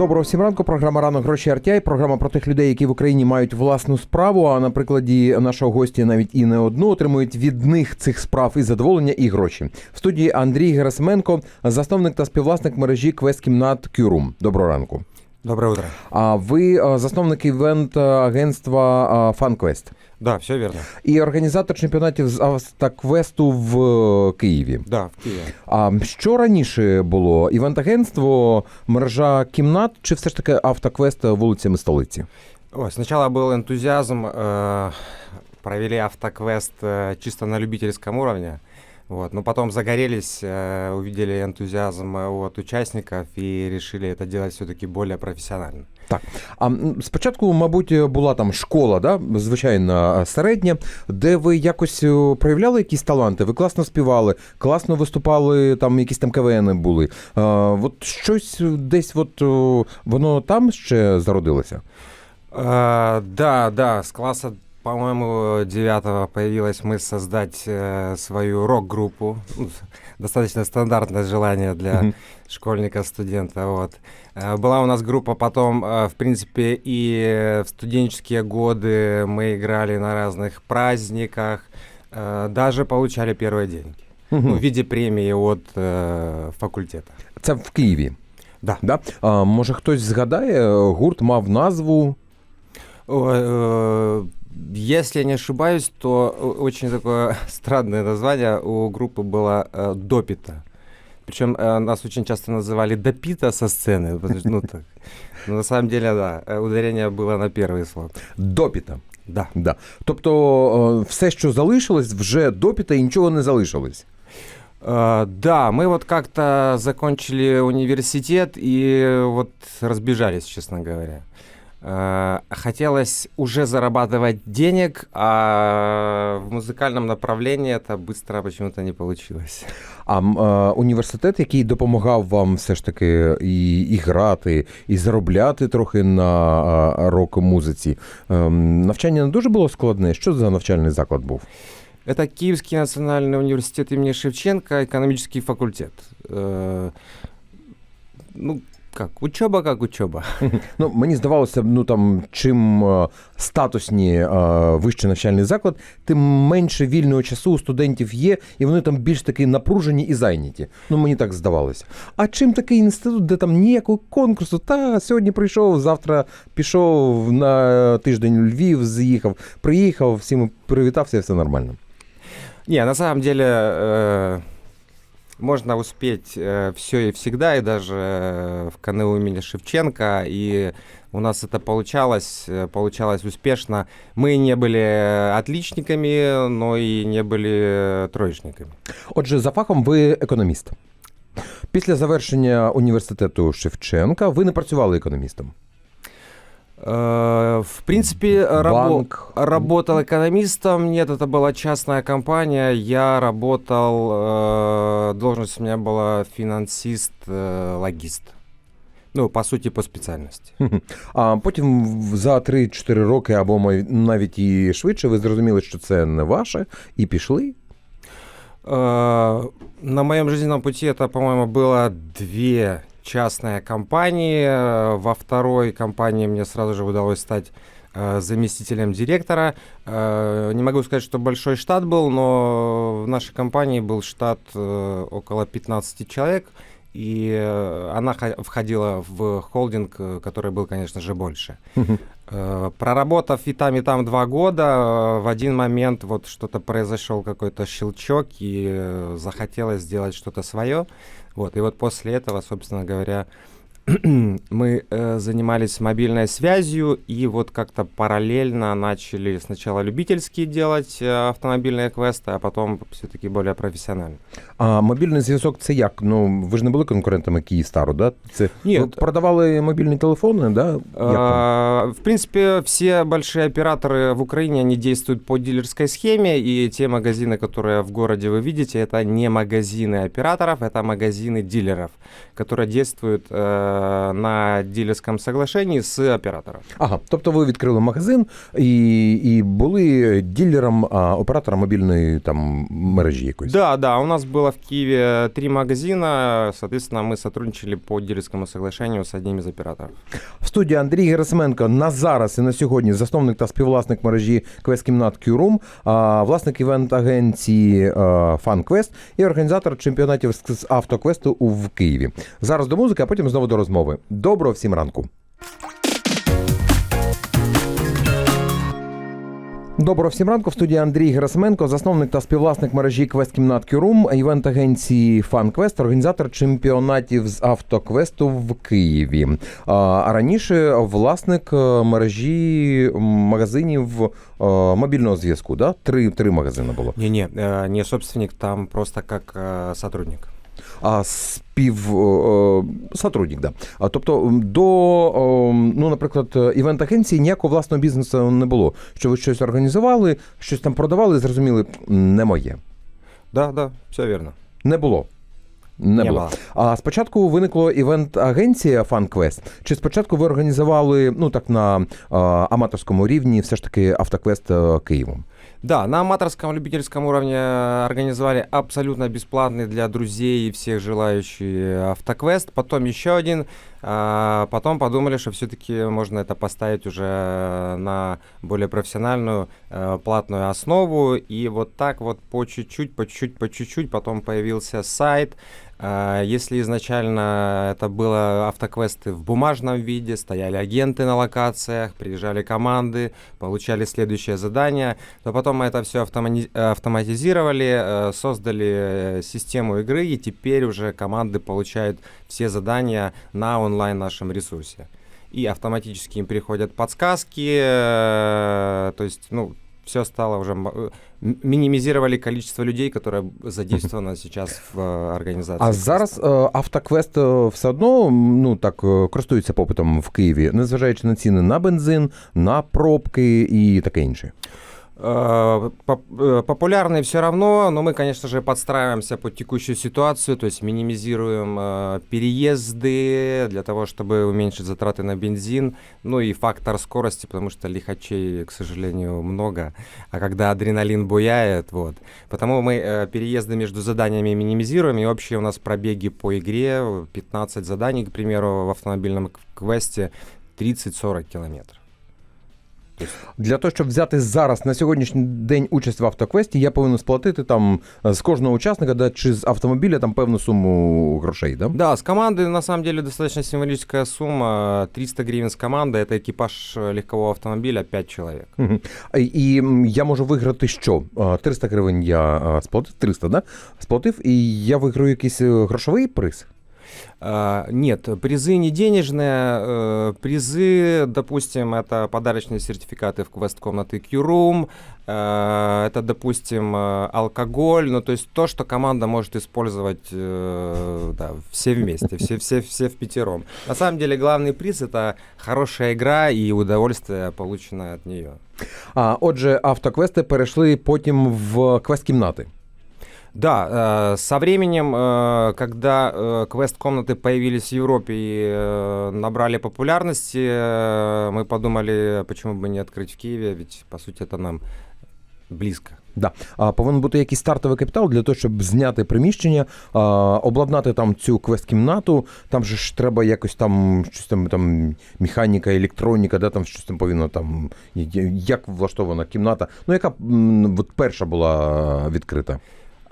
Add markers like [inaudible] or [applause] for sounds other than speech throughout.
Доброго всім ранку. Програма ранок гроші Артяй. Програма про тих людей, які в Україні мають власну справу. А на прикладі нашого гості навіть і не одну отримують від них цих справ і задоволення, і гроші. В студії Андрій Герасименко, засновник та співвласник мережі Квест Кімнат Кюрум. Доброго ранку. Доброе утро. А ви засновник івент агентства FunQuest Да, все верно. і організатор чемпіонатів з автоквесту в е, Києві. Да, в Киеве. А що раніше було? Івент-агентство, мережа кімнат, чи все ж таки автоквест вулицями столиці? Ой, сначала был энтузиазм, э, провели автоквест э, чисто на любительском уровне. Вот, но потом загорелись, э, увидели энтузиазм э, от участников и решили это делать все-таки более профессионально. А м, спочатку, мабуть, була там школа, да, звичайна середня, де ви якось е, проявляли якісь таланти, ви класно співали, класно виступали, там якісь там КВН були. А, от щось десь от, о, воно там ще зародилося? Э, да, да, с класса, по-моему, девятого появилась мысль создать э, свою рок-группу. Ну, Достаточно стандартное желание для Мгм. школьника, студента. Вот. Э, Была у нас группа потом, э, в принципе, и в студенческие годы мы играли на разных праздниках, э, даже получали первые деньги. Ну, Мгм. в виде премии от э, факультета. Це в Києві. Да. Да? А, може, хтось згадає, гурт мав назву. Ой, э, Если я не ошибаюсь, то о- очень такое [laughs] странное название у группы было э, Допита. Причем э, нас очень часто называли Допита со сцены. потому что, Ну, [laughs] так. Но на самом деле, да, э, ударение было на первый слог. Допіта. Да. Да. Тобто е, все, що залишилось, вже допіта і нічого не залишилось. Э, Да, мы вот как-то закончили университет и вот разбежались, честно говоря. Э, Хотелось уже зарабатывать денег, а в музыкальном направлении это быстро почему-то не получилось. А м, е, університет, який допомагав вам все ж таки і, і грати, і заробляти трохи на е, рок-музиці. ем, навчання не дуже було складне. Що за навчальний заклад був? Это Киевский национальный университет имени Шевченко, экономический факультет. Э, Ну, как, учеба как учеба. [laughs] Ну, мені здавалося, ну там чим е, статусні е, вищий навчальний заклад, тим менше вільного часу у студентів є, і вони там більш таки напружені і зайняті. Ну мені так здавалося. А чим такий інститут, де там ніякого конкурсу, та сьогодні прийшов, завтра пішов на тиждень у Львів, з'їхав, приїхав, всім привітався, і все нормально. Не, на самом деле э, можно успеть все и всегда, и даже э, в КНУ имени Шевченко, и у нас это получалось, э, получалось успешно. Мы не были отличниками, но и не были троечниками. Отже, за фахом ви економіст. Після завершення університету Шевченка ви не працювали економістом. Э, В принципе, рабо- Банк. работал экономистом. Нет, это была частная компания. Я работал, э, должность у меня была финансист-логист. Ну, по сути, по специальности. Мгм. А потім в- за 3-4 роки або май- навіть і швидше ви зрозуміли, що це не ваше, і пішли. Э, На моем жизненном пути это, по-моему, было две частные компании. Э, Во второй компании мне сразу же удалось стать э, заместителем директора. Э, Не могу сказать, что большой штат был, но в нашей компании был штат около 15 человек. И она входила в холдинг, который был, конечно же, больше. Проработав и там, и там два года, в один момент вот что-то произошел какой-то щелчок, и захотелось сделать что-то свое. Вот, и вот после этого, собственно говоря, [clears throat] мы э, занимались мобильной связью, и вот как-то параллельно начали сначала любительские делать э, автомобильные квесты, а потом все-таки более профессионально. А мобільний зв'язок це як? Ну ви ж не були конкурентами Київстару, да? Це Ні, ви от- продавали мобільні телефони, да? Як там? А, В принципе, все большие операторы в Украине, они действуют по дилерской схеме, и те магазины, которые в городе вы видите, это не магазины операторов, это магазины дилеров, которые действуют э, э, на дилерском соглашении с оператором. Ага, тобто ви відкрили магазин і, і були ділером, а, оператором мобільної там мережі якоїсь. Да, да, у нас было в Киеве три магазина, соответственно, мы сотрудничали по дилерскому соглашению с одним из операторов. В студії Андрій Герасименко на зараз і на сьогодні засновник та співвласник мережі Квест-кімнат Q-Room, власник івент-агенції FunQuest і організатор чемпіонатів з з автоквесту у- в Києві. Зараз до музики, а потім знову до розмови. Доброго всім ранку. Доброго всім ранку. В студії Андрій Герасименко, засновник та співвласник мережі Квест-кімнат Q-Room, івент-агенції FunQuest, організатор чемпіонатів з автоквесту в Києві. А раніше власник е, мережі магазинів е, мобільного зв'язку. Да? Три, три магазини було. Не-не, э, не собственник, там просто э, сотрудник. А спів сотрудник, да. А тобто до, ну, наприклад, е, івент-агенції ніякого власного бізнесу не було. Що ви щось організували, щось там продавали, зрозуміли, не моє. Да, да, все верно. Не було. Не, було. А спочатку виникло івент-агенція FunQuest, чи спочатку ви організували ну так на е, аматорському рівні все ж таки автоквест е, Києвом? Да, на аматорском любительском уровне организовали абсолютно бесплатный для друзей и всех желающих автоквест. Потом еще один. А потом подумали, что все-таки можно это поставить уже на более профессиональную э, платную основу. И вот так вот по чуть-чуть, по чуть-чуть, по чуть-чуть. Потом появился сайт. А, Если изначально это было автоквесты в бумажном виде, стояли агенты на локациях, приезжали команды, получали следующее задание, то потом мы это все автоматизировали, э, создали э, систему игры, и теперь уже команды получают все задания на онлайн нашем ресурсе. И автоматически им приходят подсказки, э, то есть, ну, все стало уже... м- э, м- Минимизировали количество людей, которое задействовано сейчас в э, организации. А зараз е, автоквест е, все одно м, ну так е, користується попитом в Києві, незважаючи на ціни на бензин, на пробки і таке інше. Э, э, Популярные все равно, но мы, конечно же, подстраиваемся под текущую ситуацию, то есть минимизируем э, переезды для того, чтобы уменьшить затраты на бензин, ну и фактор скорости, потому что лихачей, к сожалению, много, а когда адреналин буяет, вот. Потому мы переезды между заданиями минимизируем, и общие у нас пробеги по игре, э, 15 заданий, к примеру, в автомобильном квесте 30-40 километров. Для того, щоб взяти зараз на сьогоднішній день участь в автоквесті, я повинен сплатити там е, з кожного учасника, да, чи з автомобіля там певну суму грошей. Да? Да, с команды на самом деле достаточно символическая сумма. 300 гривен с команды это экипаж э, легкового автомобиля 5 человек. Мгм. А, І м, я можу виграти що? А, 300 гривень я а, сплатив, 300, да? Сплатив, і я виграю якийсь е, грошовий приз. А, Нет, призы не денежные. э, Призы, допустим, это подарочные сертификаты в квест-комнаты Q-Room, э, это, допустим, э, алкоголь, ну, то есть то, что команда может использовать э, да, все вместе, все, все, все в пятером. На самом деле главный приз — это хорошая игра и удовольствие, полученное от нее. А отже, автоквести перейшли потім в квест-кімнати. Да, э, со временем, э, когда э, квест-комнаты появились в Европе и э, набрали популярности, э, мы подумали, почему бы не открыть в Киеве, ведь, по сути, это нам близко. Да. А, повинен бути якийсь стартовий капітал для того, щоб зняти приміщення, а, обладнати там цю квест-кімнату. Там же ж треба якось там щось там, там механіка, електроніка, да, там щось там повинно там. я- Як влаштована кімната? Ну, яка м, от перша була відкрита?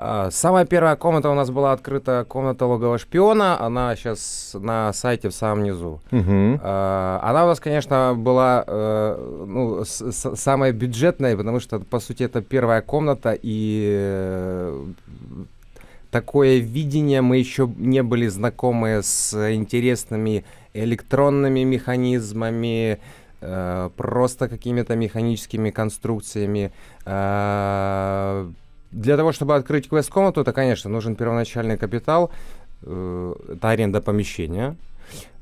А, Самая первая комната у нас была открыта, комната логового шпиона, она сейчас на сайте в самом низу. Угу. Она у нас, конечно, была э, ну, с- с- самая бюджетная, потому что, по сути, это первая комната, и э, такое видение мы еще не были знакомы с интересными электронными механизмами, э, просто какими-то механическими конструкциями. А, Для того, чтобы открыть квест-комнату, это, конечно, нужен первоначальный капитал, э, это аренда помещения.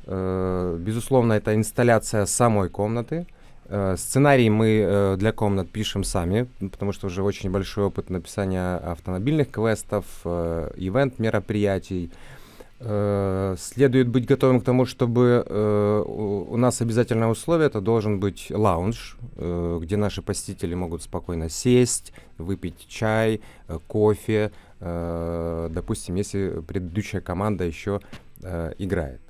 Э, Безусловно, это инсталляция самой комнаты. Э, Сценарий мы э, для комнат пишем сами, потому что уже очень большой опыт написания автомобильных квестов, э, ивент мероприятий. Э, Следует быть готовым к тому, чтобы э, у нас обязательное условие это должен быть лаунж, э, где наши посетители могут спокойно сесть, выпить чай, э, кофе, э, допустим, если предыдущая команда еще э, играет.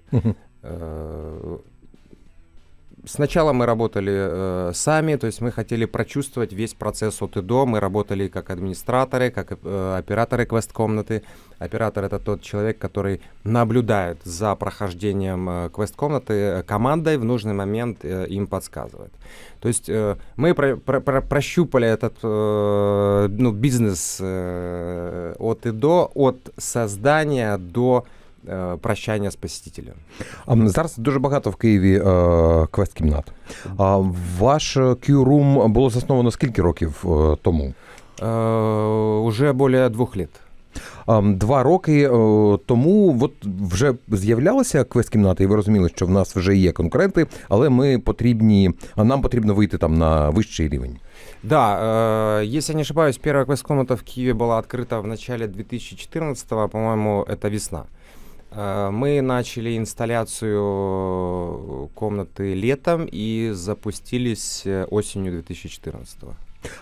Мгм. Э, Сначала мы работали э, сами, то есть мы хотели прочувствовать весь процесс от и до. Мы работали как администраторы, как э, операторы квест-комнаты. Оператор это тот человек, который наблюдает за прохождением э, квест-комнаты э, командой, в нужный момент э, им подсказывает. То есть э, мы про- про- про- прощупали этот э, ну, бизнес э, от и до, от создания до э, прощания с посетителем. А м, зараз дуже багато в Києві е, квест-кімнат. А ваш Q-Room було засновано скільки років е, тому? Э, уже более двух лет. А, м, Два роки е, тому от вже з'являлися квест-кімнати, і ви розуміли, що в нас вже є конкуренти, але ми потрібні, а нам потрібно вийти там на вищий рівень. Да, э, если я не ошибаюсь, первая квест-комната в Киеве была открыта в начале 2014 по-моему, это весна. Э, Мы начали инсталляцию комнаты летом и запустились э, осенью 2014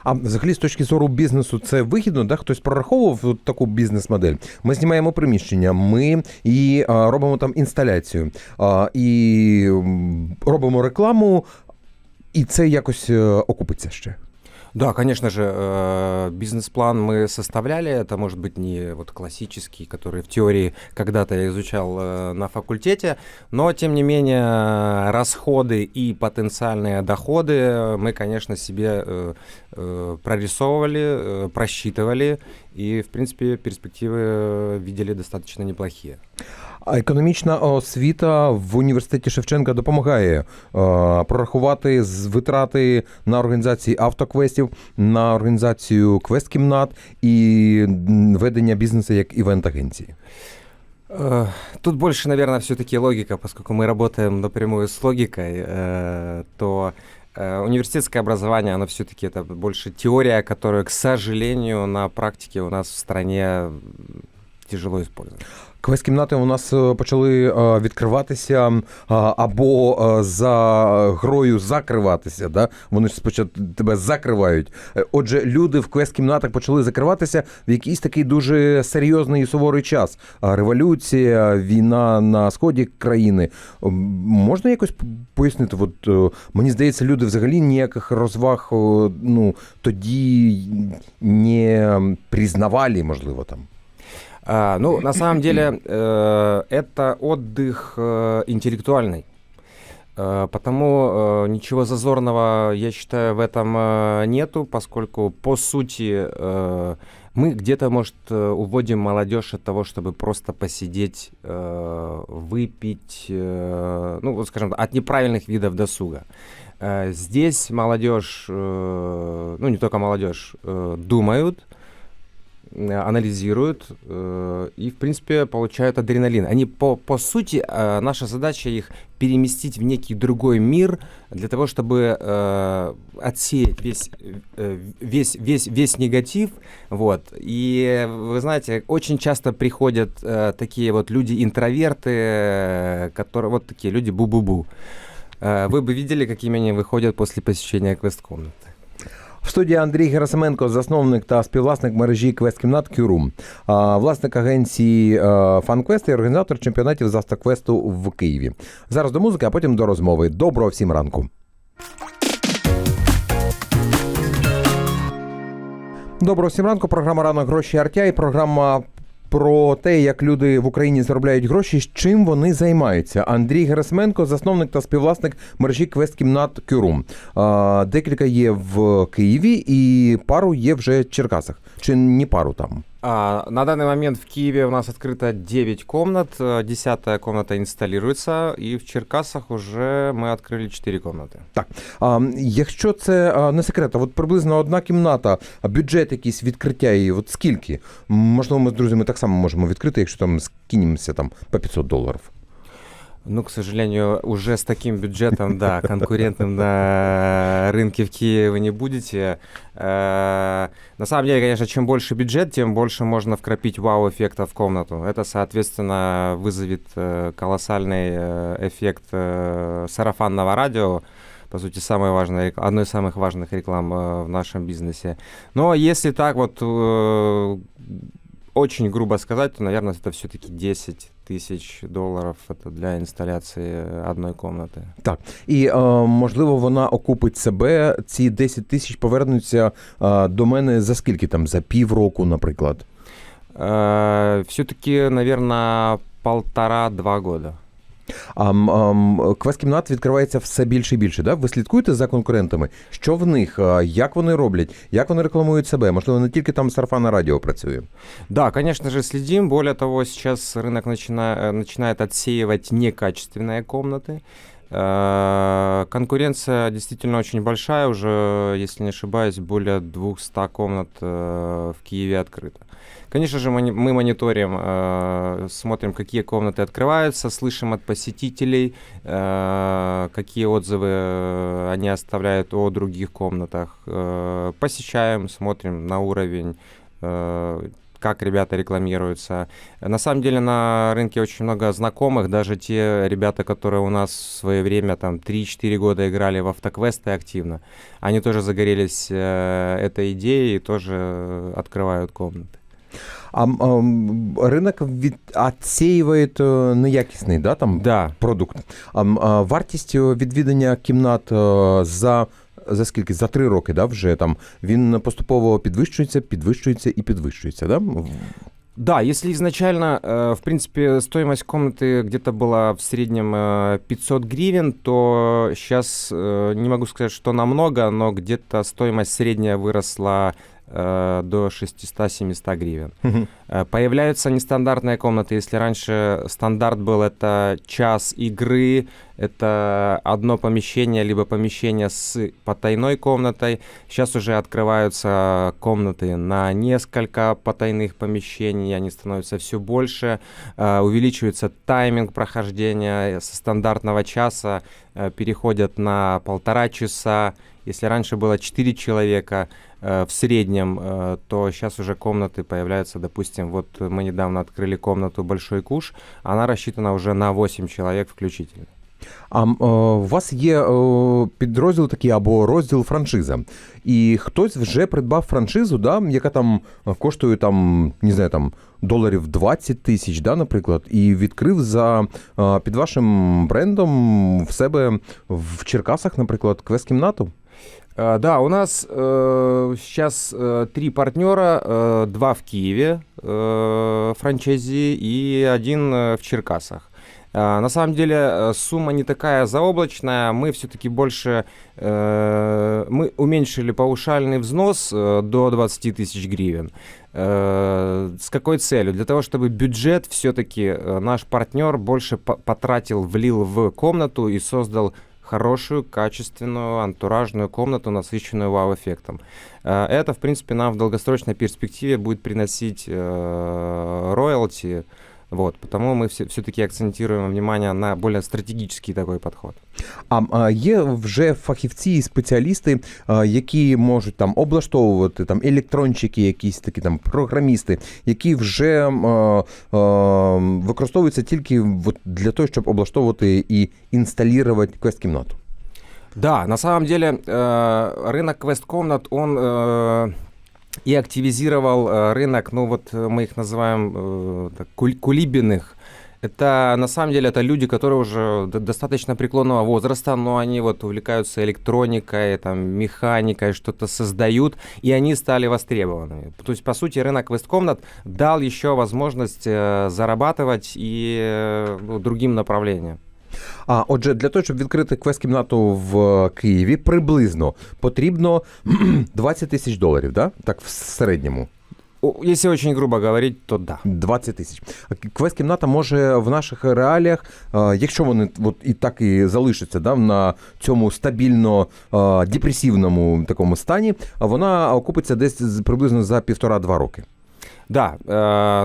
А взагалі, з точки зору бізнесу, це вигідно, да? хтось прораховував от таку бізнес-модель. Ми знімаємо приміщення, ми і а, робимо там інсталяцію, а, і м, робимо рекламу, і це якось е, окупиться ще. Да, конечно же, э, бизнес-план мы составляли. Это может быть не вот классический, который в теории когда-то я изучал э, на факультете, но тем не менее расходы и потенциальные доходы мы, конечно, себе э, прорисовывали, просчитывали и, в принципе, перспективы видели достаточно неплохие. А економічна освіта в університеті Шевченка допомагає е, прорахувати з витрати на організації автоквестів, на організацію квест-кімнат і м, ведення бізнесу як івент-агенції. Э, Тут больше, наверное, все-таки логика, поскольку мы работаем напрямую с логикой, э, то э, университетское образование, оно все-таки это больше теория, которую, к сожалению, на практике у нас в стране м, тяжело использовать. Квест-кімнати у нас е, почали е, відкриватися або е, за грою закриватися. Да? Вони спочатку тебе закривають. Отже, люди в квест-кімнатах почали закриватися в якийсь такий дуже серйозний і суворий час. Революція, війна на сході країни. Можна якось пояснити? От, мені здається, люди взагалі ніяких розваг ну, тоді не признавали, можливо, там. А, ну, на самом деле, э, это отдых э, интеллектуальный. Э, Потому э, ничего зазорного, я считаю, в этом э, нету, поскольку, по сути, э, мы где-то, может, э, уводим молодежь от того, чтобы просто посидеть, э, выпить, э, ну, вот скажем, от неправильных видов досуга. Э, Здесь молодежь, э, ну, не только молодежь, э, думают, анализируют э, и, в принципе, получают адреналин. Они, по, по сути, э, наша задача их переместить в некий другой мир для того, чтобы э, отсеять весь, э, весь, весь, весь негатив. Вот. И, вы знаете, очень часто приходят э, такие вот люди-интроверты, э, которые вот такие люди бу-бу-бу. Э, Вы бы видели, какими они выходят после посещения квест-комнаты. В студії Андрій Герасименко, засновник та співвласник мережі квест-кімнат Q-Room, власник агенції FunQuest і організатор чемпіонатів з автоквесту в Києві. Зараз до музики, а потім до розмови. Доброго всім ранку. Доброго всім ранку. Програма Ранок гроші Артя і програма. Про те, як люди в Україні заробляють гроші, чим вони займаються. Андрій Герасменко, засновник та співвласник мережі квест-кімнат Кюрум. Декілька є в Києві і пару є вже в Черкасах. Чи не пару там? А, на данный момент в Киеве у нас открыто 9 комнат, э, 10 комната инсталируется, и в Черкасах уже мы открыли 4 комнаты. А, якщо це а, не секрет, а от приблизно одна кімната, а бюджет якийсь відкриття її, от скільки? М, Можливо, ми з друзями так само можемо відкрити, якщо там скинемося там по 500 доларів. Ну, к сожалению, уже с таким бюджетом, да, [laughs] конкурентным на рынке в Киеве вы не будете. Э, На самом деле, конечно, чем больше бюджет, тем больше можно вкрапить вау-эффекта в комнату. Это, соответственно, вызовет э, колоссальный э, эффект сарафанного радио, по сути, самое важное, рек- одной из самых важных реклам в нашем бизнесе. Но если так вот очень грубо сказать, то, наверное, это все-таки 10 тысяч долларов это для інсталяції одної комнати. І е, можливо вона окупить себе. Ці 10 тисяч повернуться е, до мене за скільки там? За півроку, наприклад. Э, все-таки, наверное, полтора-два года. А м, а, м, квест-кімнат відкривається все більше і більше. Да? Ви слідкуєте за конкурентами? Що в них? А, Як вони роблять? Як вони рекламують себе? Можливо, не тільки там сарафанне радіо працює. Да, конечно же, следим. Более того, сейчас рынок начина- э, начинает отсеивать некачественные комнаты. Э, Конкуренция действительно очень большая, уже, если не ошибаюсь, более 200 комнат э, в Киеве открыто. Конечно же, мы мониторим, э, смотрим, какие комнаты открываются, слышим от посетителей, э, какие отзывы э, они оставляют о других комнатах. Посещаем, смотрим на уровень как ребята рекламируются. На самом деле на рынке очень много знакомых, даже те ребята, которые у нас в свое время там 3-4 года играли в автоквесты активно, они тоже загорелись э, этой идеей и тоже открывают комнаты. А м, а, м, ринок від відсіює е, неякісний да, там, Да, продукт. А, м, а вартість е, відвідання кімнат е, за. За скільки? За три роки, да, вже там він поступово підвищується, підвищується і підвищується, да? Да, если изначально, э, в принципе, стоимость комнаты где-то была в среднем э, 500 гривен, то сейчас не могу сказать, что намного, но где-то стоимость средняя выросла э, до 600-700 гривен. Э, Появляются нестандартные комнаты. Если раньше стандарт был это час игры, это одно помещение, либо помещение с потайной комнатой. Сейчас уже открываются комнаты на несколько потайных помещений, они становятся все больше. Э, Увеличивается тайминг прохождения со стандартного часа, э, переходят на полтора часа. Если раньше было 4 человека э, в среднем, э, то сейчас уже комнаты появляются, допустим, вот мы недавно открыли комнату «Большой куш», она рассчитана уже на 8 человек включительно. А м, е, у вас є е, підрозділ такий або розділ франшиза. І хтось вже придбав франшизу, да, яка там е, коштує там, не знаю, там доларів 20 тисяч, да, наприклад, і відкрив за е, під вашим брендом в себе в Черкасах, наприклад, квест-кімнату. Э, Да, у нас э, сейчас э, три партнера, э, два в Киеве э, франчайзи и один э, в Черкасах. Э, На самом деле э, сумма не такая заоблачная, мы все-таки больше, э, мы уменьшили паушальный взнос э, до 20 тысяч гривен. Э, С какой целью? Для того, чтобы бюджет все-таки наш партнер больше по- потратил, влил в комнату и создал хорошую, качественную, антуражную комнату, насыщенную вау-эффектом. Э, Это, в принципе, нам в долгосрочной перспективе будет приносить э, роялти. Вот, потому мы все, все-таки акцентируем внимание на более стратегический такой подход. А, а є вже фахівці і спеціалісти, а, які можуть там облаштовувати там електрончики, якісь такі там програмісти, які вже м, а, а, використовуються тільки от для того, щоб облаштовувати і інсталювати квест-кімнату. Да, на самом деле э, рынок квест-комнат, он э, и активизировал э, рынок, ну вот э, мы их называем э, так, куль- кулибиных. Это на самом деле это люди, которые уже д- достаточно преклонного возраста, но они вот увлекаются электроникой, там, механикой, что-то создают, и они стали востребованными. То есть, по сути, рынок квест-комнат дал еще возможность э, зарабатывать и э, ну, другим направлениям. А отже, для того, щоб відкрити квест-кімнату в Києві, приблизно потрібно [clears throat] 20 тисяч доларів, да? так в середньому. Если очень грубо говорить, то да. 20 тисяч. Квест-кімната може в наших реаліях, е, якщо вони от і так і залишаться да, на цьому стабільно е, депресивному такому стані, а вона окупиться десь приблизно за півтора-два роки. Да,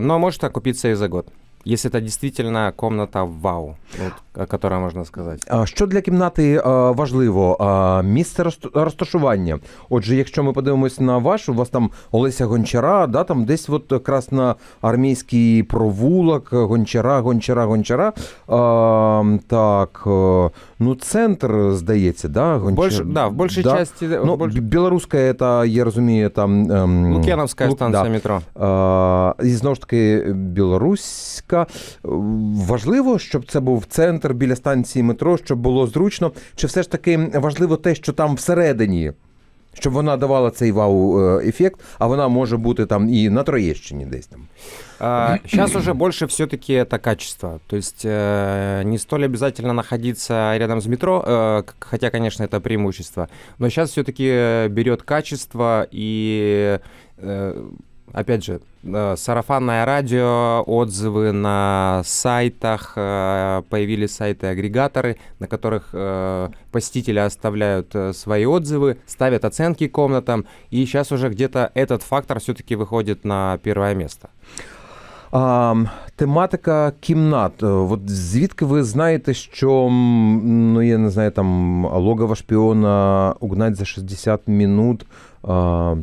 но может окупиться и за год. Если это действительно комната вау, вот, о которой можно сказать. А Що для кімнати е, важливо? Місце розташування. Отже, якщо ми подивимось на ваш, у вас там Олеся Гончара, да, там десь от якраз на армійський провулок, Гончара, Гончара, Гончара. А, так, е, ну центр, здається, да? Гончар... Больше, да, в большей да. части... в Ну, больш- білоруська, це, я розумію, там... Ем, Лукьяновская Лук- да. метро. А, і знову ж таки, білоруська. Важливо, щоб це був центр біля станції метро, щоб було зручно. Чи все ж таки важливо те, що там всередині, щоб вона давала цей вау-ефект, а вона може бути там і на Троєщині десь там. Сейчас уже больше все-таки это качество. То есть э, не столь обязательно находиться рядом с метро, э, к- хотя, конечно, это преимущество. Но сейчас все-таки берет качество и, э, опять же, э, сарафанное радио, отзывы на сайтах, э, появились сайты-агрегаторы, на которых э, посетители оставляют э, свои отзывы, ставят оценки комнатам, и сейчас уже где-то этот фактор все-таки выходит на первое место. А, тематика кімнат. Е, От звідки ви знаєте, що м, ну я не знаю, там логово шпіона угнать за 60 минут, а,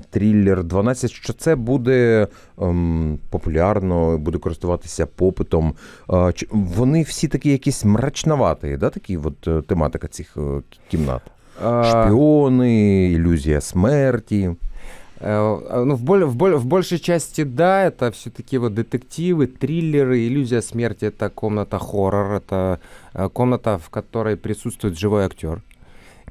трилер 12, що це буде ем, популярно, буде користуватися попитом. А, чи- вони всі такі якісь мрачноваті, да, такі от е, тематика цих е, кімнат. А, Шпіони, ілюзія смерті. Э, Ну, в, боль- в, боль- в большей части, да, это все-таки вот детективы, триллеры, иллюзия смерти это комната хоррор, это э, комната, в которой присутствует живой актер.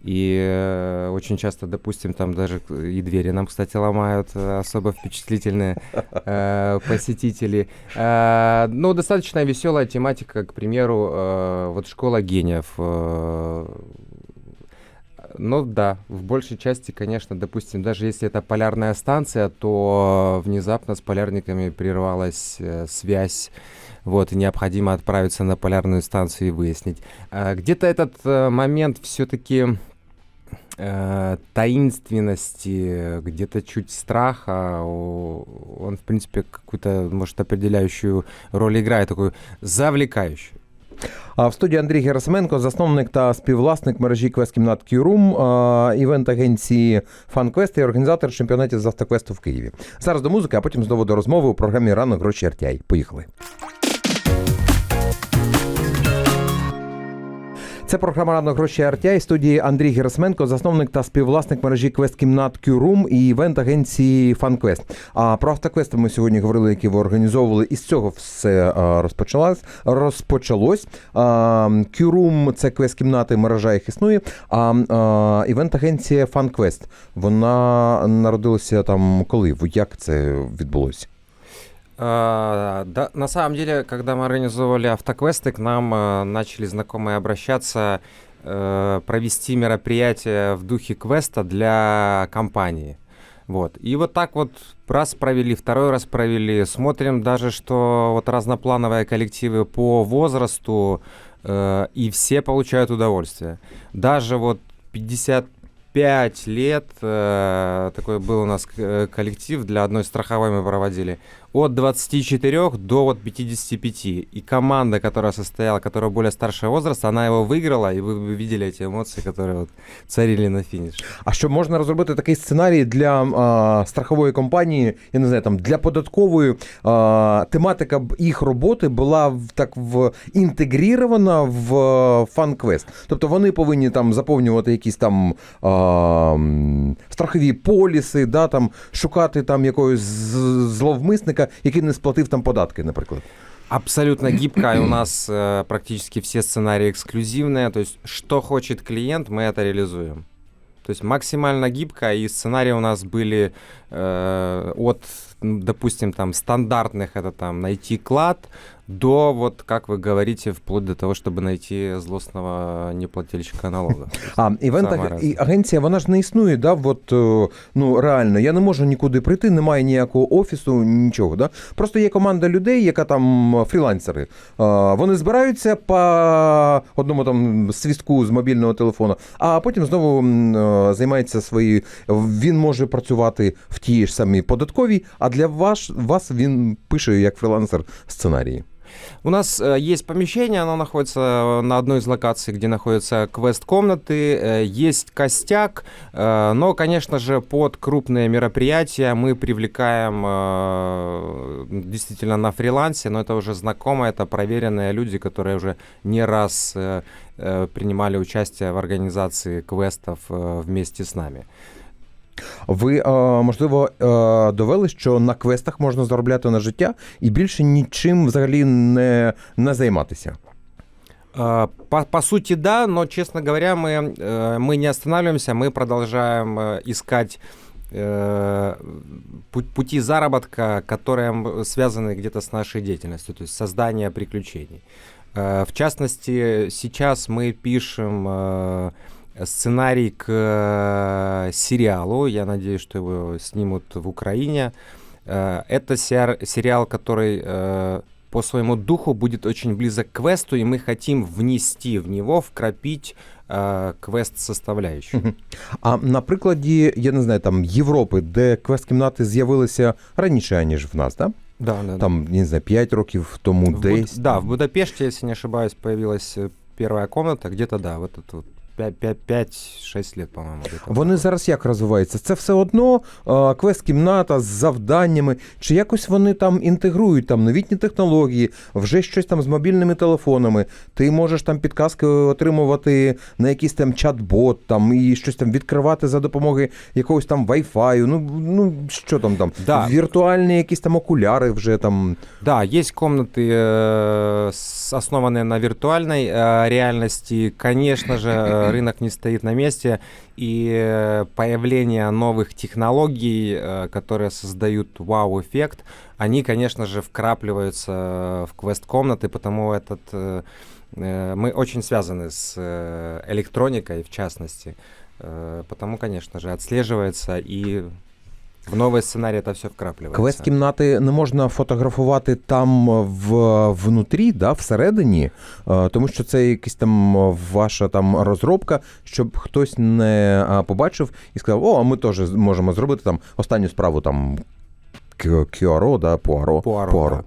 И э, очень часто, допустим, там даже и двери нам, кстати, ломают э, особо впечатлительные [laughs] э, посетители. Ну, достаточно веселая тематика, к примеру, вот школа гениев. ну да, в большей части, конечно, допустим, даже если это полярная станция, то внезапно с полярниками прервалась э, связь, вот, и необходимо отправиться на полярную станцию и выяснить. А где-то этот э, момент все-таки таинственности, где-то чуть страха, он, в принципе, какую-то, может, определяющую роль играет, такую завлекающую. А в студії Андрій Герасименко, засновник та співвласник мережі квест-кімнат Q-Room, івент-агенції FunQuest і організатор чемпіонатів з автоквесту в Києві. Зараз до музики, а потім знову до розмови у програмі Ранок гроші RTI. Поїхали. Це програма Ранок гроші RTI, студії Андрій Герасименко, засновник та співвласник мережі квест-кімнат Q-Room і івент-агенції FunQuest. А про автоквести ми сьогодні говорили, які ви організовували, і з цього все а, розпочалось. розпочалось. Q-Room – це квест-кімнати, мережа їх існує. А, івент-агенція FunQuest, вона народилася там коли? Як це відбулося? А, да, на самом деле, когда мы организовывали автоквесты, к нам э, начали знакомые обращаться э, провести мероприятие в духе квеста для компании. Вот. И вот так вот раз провели, второй раз провели. Смотрим даже, что вот разноплановые коллективы по возрасту, э, и все получают удовольствие. Даже вот 55 лет, э, такой был у нас э, коллектив, для одной страховой мы проводили, от 24 до вот 55. И команда, которая состояла, которая более старшего возраста, она его выиграла, и вы бы видели эти эмоции, которые вот царили на финише. А що можна розробити такий сценарій для а, страхової компанії, я не знаю, там для податкової а, тематика б їх роботи була в так в інтегрірована в FunQuest. Тобто вони повинні там заповнювати якісь там а, м, страхові поліси, да, там шукати там якогось з- зловмисника, який не сплатив там податки, наприклад. Абсолютно гибкая у нас э, практически все сценарии эксклюзивные. То есть, что хочет клиент, мы это реализуем. То есть максимально гибко, и сценарии у нас были э, от, м, допустим, там стандартных, это там найти клад, до вот, как вы говорите, вплоть до того, чтобы найти злостного неплательщика налога. А івент і агенція, вона ж не існує, да? От, е, ну реально, я не можу нікуди прийти, немає ніякого офісу, нічого. Да? Просто є команда людей, яка там е, фрілансери. Е, Вони збираються по одному там свістку з мобільного телефону, а потім знову е, займається своєю. Він може працювати в тій ж самій податковій, а для вас, вас він пише як фрілансер сценарії. У нас э, есть помещение, оно находится э, на одной из локаций, где находятся квест-комнаты, э, есть костяк, э, но, конечно же, под крупные мероприятия мы привлекаем э, действительно на фрилансе, но это уже знакомые, это проверенные люди, которые уже не раз э, э, принимали участие в организации квестов э, вместе с нами. Ви, е, можливо, е, довели, що на квестах можна заробляти на життя і більше нічим взагалі не, не займатися. А, По, по сути, да, но, честно говоря, мы, э, мы не останавливаемся, мы продолжаем э, искать э, пу- пути заработка, которые м, связаны где-то с нашей деятельностью, то есть создание приключений. Э, В частности, сейчас мы пишем э, сценарий к э, сериалу, я надеюсь, что его снимут в Украине. Э, Это сер- сериал, который э, по своему духу будет очень близок к квесту, и мы хотим внести в него, вкрапить э, квест-составляющую. Мгм. А на прикладі, я не знаю, там Європи, де квест-кімнати з'явилися раніше, ніж в нас, да? Да, да, да. Там, я не знаю, 5 років тому В Буд- десь. Да, в Будапеште, если не ошибаюсь, появилась э, первая комната, где-то, да, вот это вот 5-6 лет, по-моему. где-то Вони вот. зараз як розвиваються? Це все одно е, квест-кімната з завданнями, чи якось вони там інтегрують там новітні технології, вже щось там з мобільними телефонами. Ти можеш там підказки отримувати на якийсь там чат-бот, там і щось там відкривати за допомогою якогось там Wi-Fi. Ну, ну що там там? Да. Віртуальні якісь там окуляри вже там. Да, есть комнаты, э, с- основанные на виртуальной э, реальности. Конечно же, э, рынок не стоит на месте, и э, появление новых технологий, э, которые создают вау-эффект, они, конечно же, вкрапливаются в квест-комнаты, потому этот э, э, мы очень связаны с э, электроникой, в частности. Э, Потому, конечно же, отслеживается и в новий сценарій та все вкраплюється. Квест-кімнати не можна фотографувати там в, внутрі, да, всередині, е, тому що це якась там ваша там розробка, щоб хтось не е, побачив і сказав: о, а ми теж можемо зробити там останню справу там Q- да, Пуаро. Пуаро. Пуаро.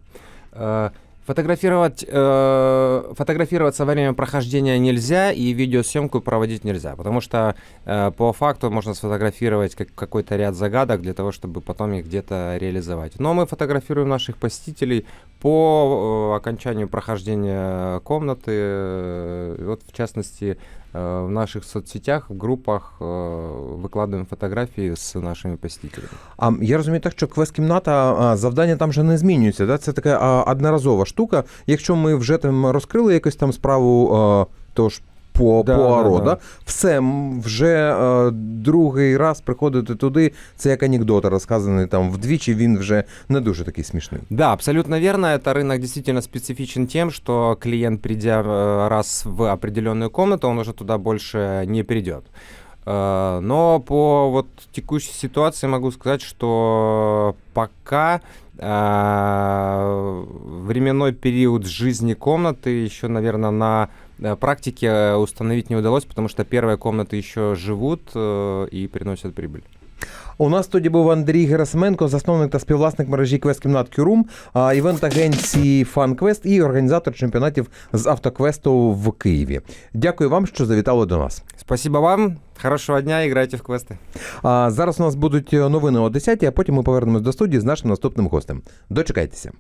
да. Э, Фотографировать, э, фотографироваться во время прохождения нельзя, и видеосъемку проводить нельзя, потому что э, по факту можно сфотографировать как, какой-то ряд загадок для того, чтобы потом их где-то реализовать. Но мы фотографируем наших посетителей по э, окончанию прохождения комнаты, э, вот в частности э, в наших соцсетях, в группах э, выкладываем фотографии с нашими посетителями. А я розумію так, що квест-кімната, а, завдання там вже не змінюються. Да? Це така а, одноразова штука. Якщо ми вже там розкрили якусь там справу, а, то ж по Да, Пуаро, да, да, да. все м, вже е, другий раз приходити туди. Це як анекдот розказаний там вдвічі. Він вже не дуже такий смішний. Да, абсолютно верно. Это рынок действительно специфичен тем, что клиент, придя э, раз в определенную комнату, он уже туда больше не придет. Э, Но по вот текущей ситуации могу сказать, что пока э, временной период жизни комнаты еще, наверное, на э, практике установить не удалось, потому что первые комнаты еще живут э, и приносят прибыль. У нас тоді був Андрій Герасименко, засновник та співвласник мережі квест-кімнат Кюрум, а, івент-агенції FunQuest і організатор чемпіонатів з автоквесту в Києві. Дякую вам, що завітали до нас. Спасибо вам, хорошего дня, играйте в квесты. А зараз у нас будуть новини о 10, а потім ми повернемось до студії з нашим наступним гостем. Дочекайтеся.